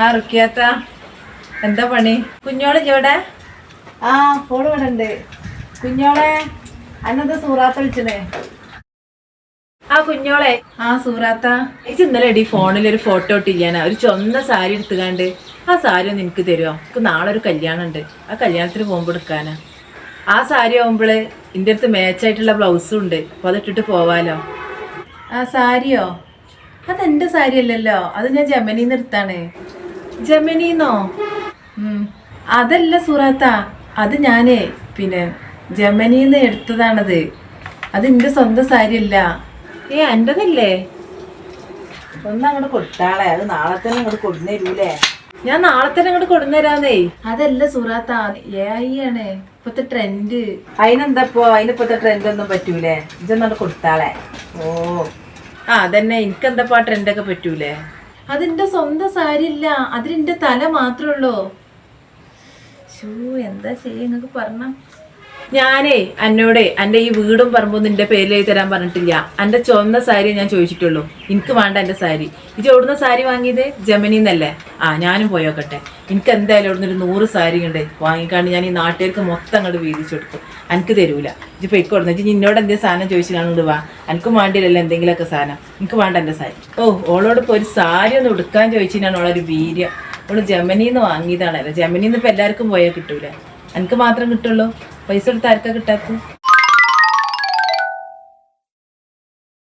ആ റുക്കിയാത്ത എന്താ പണി? കുഞ്ഞോൾ ചോടെ ആ ഫോൺ ഇവിടെ ഉണ്ട്. കുഞ്ഞോളെ അന്നത്തെ സൂറാത്ത വിളിച്ചണേ? ആ കുഞ്ഞോളെ. ആ സൂറാത്ത. എനിക്ക് ഇന്നലെ എടി ഫോണിൽ ഒരു ഫോട്ടോ ഇട്ടില്ലാനാ ഒരു ചൊന്ന സാരി എടുത്തുകാണ്ട് ആ സാരി ഒന്ന് എനിക്ക് തരുമോ എനിക്ക് നാളെ ഒരു കല്യാണം ഉണ്ട് ആ കല്യാണത്തിന് പോകുമ്പോൾ എടുക്കാനാ. ആ സാരി ആവുമ്പോൾ എന്റെ അടുത്ത് മാച്ചായിട്ടുള്ള ബ്ലൗസും ഉണ്ട്. അപ്പോൾ അതിട്ടിട്ട് പോവാലോ? ആ സാരിയോ? അതെന്റെ സാരി അല്ലല്ലോ. അത് ഞാൻ ജമനിന്ന് എടുത്താണ്. ജമനീന്നോ. അതല്ല സുറാത്ത അത് ഞാനേ. പിന്നെ ജമനീന്ന് എടുത്തതാണത്. അത് എന്റെ സ്വന്തം സാരിയല്ല. ഏ എന്റതല്ലേ ഒന്ന് അങ്ങോട്ട് കൊടുത്താളെ. അത് നാളെ തന്നെ അങ്ങോട്ട് കൊടുന്നേരൂലേ? ഞാൻ നാളെ തന്നെ അങ്ങോട്ട് കൊടുന്നേരാന്നേ. അതല്ല സുറാത്ത ഏ ഐ ആണ്. ഇപ്പത്തെ ട്രെൻഡ്. അതിനെന്താപ്പോ അതിനിപ്പത്തെ ട്രെൻഡ് ഒന്നും പറ്റൂലേ? ഇതൊന്നും കൊടുത്താളെ. ഓ. ആ അതന്നെ. എനിക്കെന്താപ്പോ ആ ട്രെൻഡൊക്കെ പറ്റൂലേ? അതിന്റെ സ്വന്തം സാരി ഇല്ല അതിലെന്റെ തല മാത്രമേ ഉള്ളൂ ഷൂ എന്താ ചെയ്യാ? നിങ്ങക്ക് പറഞ്ഞ. ഞാനേ എന്നോടേ എന്റെ ഈ വീടും പറമ്പും നിന്റെ പേരിലേക്ക് തരാൻ പറഞ്ഞിട്ടില്ല. എന്റെ ചുവന്ന സാരി ഞാൻ ചോദിച്ചിട്ടുള്ളൂ. എനിക്ക് വേണ്ട എന്റെ സാരി. ഇത് എവിടുന്ന സാരി വാങ്ങിയത്? ജമനിന്നല്ലേ? ആ ഞാനും പോയോക്കട്ടെ എനിക്ക് എന്തായാലും ഇവിടുന്ന് ഒരു നൂറ് സാരി ഉണ്ട് വാങ്ങിക്കാണ്ട് ഞാൻ ഈ നാട്ടുകാർക്ക് മൊത്തം അങ്ങോട്ട് വീതിച്ചു കൊടുക്കും. എനിക്ക് തരൂല. ഇത് പൊയ്ക്കൊടുന്ന ഇജ്ജ് നിന്നോട് എന്തെങ്കിലും സാധനം ചോദിച്ചു കാണുന്നുണ്ട് വാ. എനിക്കും വേണ്ടിയില്ലല്ലോ എന്തെങ്കിലുമൊക്കെ സാധനം. എനിക്ക് വേണ്ട എന്റെ സാരി. ഓ ഓളോട് ഇപ്പോൾ ഒരു സാരി ഒന്ന് ഉടുക്കാൻ ചോദിച്ചിട്ടാണ് ഓളൊരു വീര്യം. ഓൾ ജമനിന്ന് വാങ്ങിയതാണല്ലോ ജമനിന്ന് ഇപ്പം എല്ലാവർക്കും പോയാൽ കിട്ടൂല? എനിക്ക് മാത്രം കിട്ടുള്ളൂ? പൈസ കൊടുത്ത് ആർക്കാ കിട്ടാത്ത